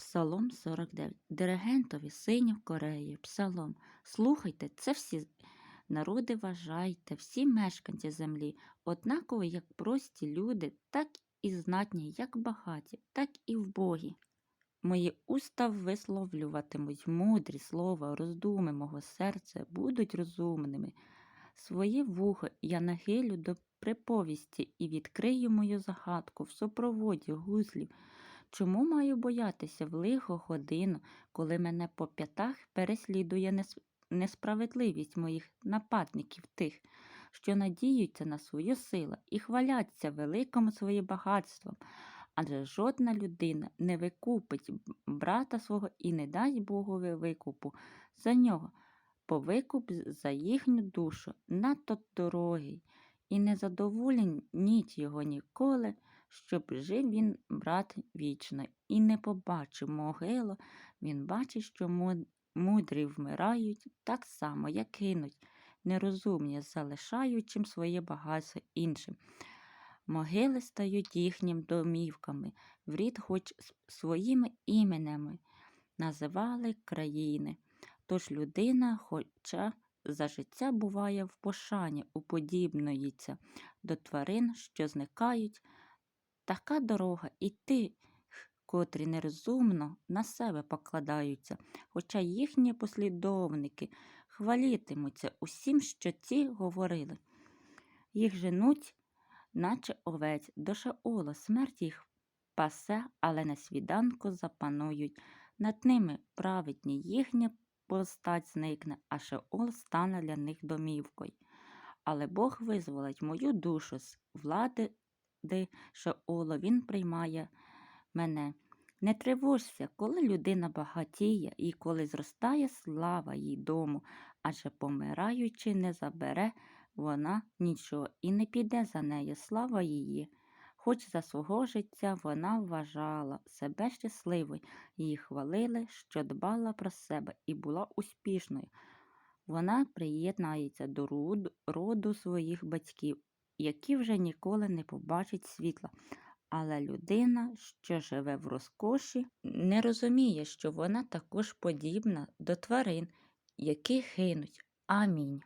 Псалом 49. Диригентові синів Кореї. Псалом. Слухайте, це всі народи вважайте, всі мешканці землі, однаково як прості люди, так і знатні, як багаті, так і вбогі. Мої уста висловлюватимуть мудрі слова, роздуми мого серця будуть розумними. Своє вухо я нахилю до приповісті і відкрию мою загадку в супроводі гузлів. Чому маю боятися в лихо годину, коли мене по п'ятах переслідує несправедливість моїх нападників тих, що надіються на свою силу і хваляться великим своїм багатством, адже жодна людина не викупить брата свого і не дасть Богові викупу за нього, бо викуп за їхню душу надто дорогий, і не задовольніть його ніколи, щоб жив він, брат, вічно, і не побачив могилу, він бачить, що мудрі вмирають так само, як гинуть, нерозумні, залишаючим своє багатство іншим. Могили стають їхнім домівками, в рід хоч своїми іменами називали країни. Тож людина, хоча за життя буває в пошані, уподібнується до тварин, що зникають, така дорога і ти, котрі нерозумно на себе покладаються, хоча їхні послідовники хвалітимуться усім, що ці говорили. Їх женуть, наче овець, до Шеола смерть їх пасе, але на свіданку запанують. Над ними праведні їхня постать зникне, а Шеол стане для них домівкою. Але Бог визволить мою душу з влади Шеола, він приймає мене. Не тривожся, коли людина багатіє і коли зростає слава їй дому, адже помираючи не забере вона нічого і не піде за нею слава її. Хоч за свого життя вона вважала себе щасливою, її хвалили, що дбала про себе і була успішною. Вона приєднається до роду, своїх батьків, які вже ніколи не побачать світла. Але людина, що живе в розкоші, не розуміє, що вона також подібна до тварин, які гинуть. Амінь.